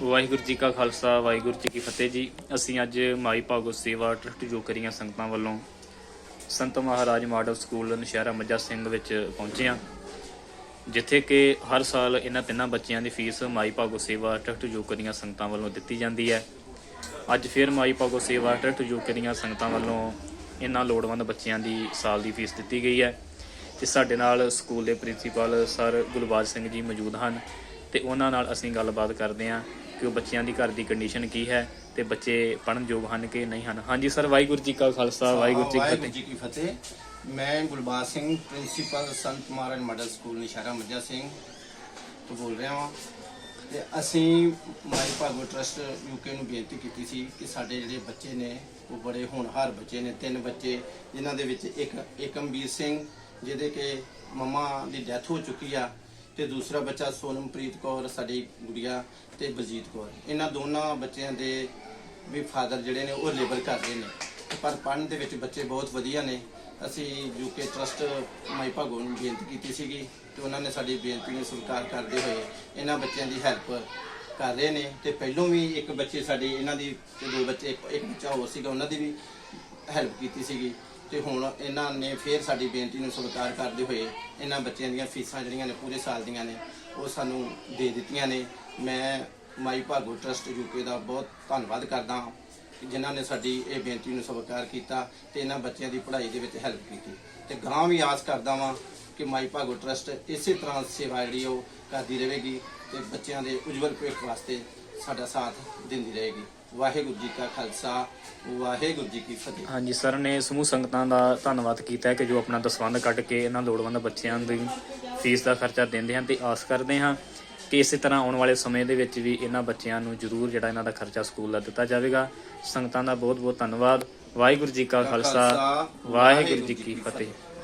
ਵਾਹਿਗੁਰੂ ਜੀ ਕਾ ਖਾਲਸਾ, ਵਾਹਿਗੁਰੂ ਜੀ ਕੀ ਫਤਿਹ ਜੀ। ਅਸੀਂ ਅੱਜ ਮਾਈ ਭਾਗੋ ਸੇਵਾ ਟਰਸਟ ਜੋ ਸੰਗਤਾਂ ਵੱਲੋਂ ਸੰਤ ਮਹਾਰਾਜ ਮਾਡਲ ਸਕੂਲ ਨਸ਼ਹਿਰਾ ਮੱਜਾ ਸਿੰਘ ਵਿੱਚ ਪਹੁੰਚੇ ਹਾਂ, ਜਿੱਥੇ ਕਿ ਹਰ ਸਾਲ ਇਹਨਾਂ ਤਿੰਨਾਂ ਬੱਚਿਆਂ ਦੀ ਫੀਸ ਮਾਈ ਭਾਗੋ ਸੇਵਾ ਟਰਸਟ ਜੋ ਸੰਗਤਾਂ ਵੱਲੋਂ ਦਿੱਤੀ ਜਾਂਦੀ ਹੈ। ਅੱਜ ਫਿਰ ਮਾਈ ਭਾਗੋ ਸੇਵਾ ਟਰਸਟ ਜੋ ਸੰਗਤਾਂ ਵੱਲੋਂ ਇਹਨਾਂ ਲੋੜਵੰਦ ਬੱਚਿਆਂ ਦੀ ਸਾਲ ਦੀ ਫੀਸ ਦਿੱਤੀ ਗਈ ਹੈ। ਤੇ ਸਾਡੇ ਨਾਲ ਸਕੂਲ ਦੇ ਪ੍ਰਿੰਸੀਪਲ ਸਰ ਗੁਲਬਾਜ ਸਿੰਘ ਜੀ ਮੌਜੂਦ ਹਨ। ਤੇ ਉਹਨਾਂ ਨਾਲ ਅਸੀਂ ਗੱਲਬਾਤ ਕਰਦੇ ਹਾਂ ਕਿ ਉਹ ਬੱਚਿਆਂ ਦੀ ਘਰ ਦੀ ਕੰਡੀਸ਼ਨ ਕੀ ਹੈ ਤੇ ਬੱਚੇ ਪੜ੍ਹਨ ਯੋਗ ਹਨ ਕਿ ਨਹੀਂ ਹਨ। ਹਾਂਜੀ ਸਰ ਵਾਹਿਗੁਰੂ ਜੀ ਕਾ ਖਾਲਸਾ ਵਾਹਿਗੁਰੂ ਜੀ ਕੀ ਫਤਿਹ। ਜੀ ਕੀ ਫਤਿਹ। ਮੈਂ Gulbaj Singh principal Sant Maharaj Model School Nishara Majja Singh ਤੋਂ ਬੋਲ ਰਿਹਾ ਹਾਂ ਤੇ ਅਸੀਂ ਮਾਈ ਭਾਗੋ ਟਰਸਟ ਯੂਕੇ ਨੂੰ ਬੇਨਤੀ ਕੀਤੀ ਸੀ ਕਿ ਸਾਡੇ ਜਿਹੜੇ ਬੱਚੇ ਨੇ ਉਹ ਬੜੇ ਹੋਣਹਾਰ ਬੱਚੇ ਨੇ ਤਿੰਨ ਬੱਚੇ ਜਿਨ੍ਹਾਂ ਦੇ ਵਿੱਚ ਇੱਕ ਏਕਮਵੀਰ ਸਿੰਘ ਜਿਹਦੇ ਕਿ ਮਮਾ ਦੀ ਡੈਥ ਹੋ ਚੁੱਕੀ ਆ। ਤੇ ਦੂਸਰਾ ਬੱਚਾ ਸੋਨਮਪ੍ਰੀਤ ਕੌਰ, ਸਾਡੀ ਗੁੜੀਆ ਤੇ ਬਲਜੀਤ ਕੌਰ। ਇਹਨਾਂ ਦੋਨਾਂ ਬੱਚਿਆਂ ਦੇ ਵੀ ਫਾਦਰ ਜਿਹੜੇ ਨੇ, ਉਹ ਲੇਬਰ ਕਰ ਰਹੇ ਨੇ। ਪਰ ਪੜ੍ਹਨ ਦੇ ਵਿੱਚ ਬੱਚੇ ਬਹੁਤ ਵਧੀਆ ਨੇ। ਅਸੀਂ ਯੂਕੇ ਟਰਸਟ ਮਾਈ ਭਾਗੋ ਨੂੰ ਬੇਨਤੀ ਕੀਤੀ ਸੀਗੀ ਤੇ ਉਹਨਾਂ ਨੇ ਸਾਡੀ ਬੇਨਤੀ ਨੂੰ ਸਵੀਕਾਰ ਕਰਦੇ ਹੋਏ ਇਹਨਾਂ ਬੱਚਿਆਂ ਦੀ ਹੈਲਪ ਕਰ ਰਹੇ ਨੇ। ਤੇ ਪਹਿਲੋਂ ਵੀ ਇੱਕ ਬੱਚੇ ਸਾਡੀ, ਇਹਨਾਂ ਦੀ ਦੋ ਬੱਚੇ, ਇੱਕ ਇੱਕ ਬੱਚਾ ਹੋਰ ਸੀਗਾ, ਉਹਨਾਂ ਦੀ ਵੀ ਹੈਲਪ ਕੀਤੀ ਸੀਗੀ। ਤੇ ਹੁਣ ਇਹਨਾਂ ਨੇ ਫੇਰ ਸਾਡੀ ਬੇਨਤੀ ਨੂੰ ਸਵੀਕਾਰ ਕਰਦੇ ਹੋਏ ਇਹਨਾਂ ਬੱਚਿਆਂ ਦੀਆਂ ਫੀਸਾਂ ਜਿਹੜੀਆਂ ਨੇ ਪੂਰੇ ਸਾਲ ਦੀਆਂ ਨੇ, ਉਹ ਸਾਨੂੰ ਦੇ ਦਿੱਤੀਆਂ ਨੇ। ਮੈਂ ਮਾਈ ਭਾਗੋ ਟਰਸਟ ਯੂਕੇ ਦਾ ਬਹੁਤ ਧੰਨਵਾਦ ਕਰਦਾ ਹਾਂ ਜਿਨ੍ਹਾਂ ਨੇ ਸਾਡੀ ਇਹ ਬੇਨਤੀ ਨੂੰ ਸਵੀਕਾਰ ਕੀਤਾ ਤੇ ਇਹਨਾਂ ਬੱਚਿਆਂ ਦੀ ਪੜ੍ਹਾਈ ਦੇ ਵਿੱਚ ਹੈਲਪ ਕੀਤੀ। ਤੇ ਗਾਂ ਵੀ ਆਸ ਕਰਦਾ ਵਾਂ ਕਿ ਮਾਈ ਭਾਗੋ ਟਰਸਟ ਇਸੇ ਤਰ੍ਹਾਂ ਸੇਵਾ ਜਿਹੜੀ ਉਹ ਕਰਦੀ ਰਹੇਗੀ ਤੇ ਬੱਚਿਆਂ ਦੇ ਉਜਵਲ ਭਵਿੱਖ ਵਾਸਤੇ ਸਾਡਾ ਸਾਥ ਦਿੰਦੀ ਰਹੇਗੀ। ਵਾਹਿਗੁਰੂ ਜੀ ਕਾ ਖਾਲਸਾ, ਵਾਹਿਗੁਰੂ ਜੀ ਕੀ ਫਤਿਹ। ਹਾਂਜੀ ਸਰ, ਨੇ ਸਮੂਹ ਸੰਗਤਾਂ ਦਾ ਧੰਨਵਾਦ ਕੀਤਾ ਹੈ ਕਿ ਜੋ ਆਪਣਾ ਦਸਵੰਧ ਕੱਢ ਕੇ ਇਹਨਾਂ ਲੋੜਵੰਦ ਬੱਚਿਆਂ ਦੀ ਫੀਸ ਦਾ ਖਰਚਾ ਦਿੰਦੇ ਹਨ ਤੇ ਆਸ ਕਰਦੇ ਹਾਂ ਕਿ ਇਸੇ ਤਰ੍ਹਾਂ ਆਉਣ ਵਾਲੇ ਸਮੇਂ ਦੇ ਵਿੱਚ ਵੀ ਇਹਨਾਂ ਬੱਚਿਆਂ ਨੂੰ ਜ਼ਰੂਰ ਜਿਹੜਾ ਇਹਨਾਂ ਦਾ ਖਰਚਾ ਸਕੂਲ ਦਾ ਦਿੱਤਾ ਜਾਵੇਗਾ। ਸੰਗਤਾਂ ਦਾ ਬਹੁਤ ਬਹੁਤ ਧੰਨਵਾਦ। ਵਾਹਿਗੁਰੂ ਜੀ ਕਾ ਖਾਲਸਾ, ਵਾਹਿਗੁਰੂ ਜੀ ਕੀ ਫਤਿਹ।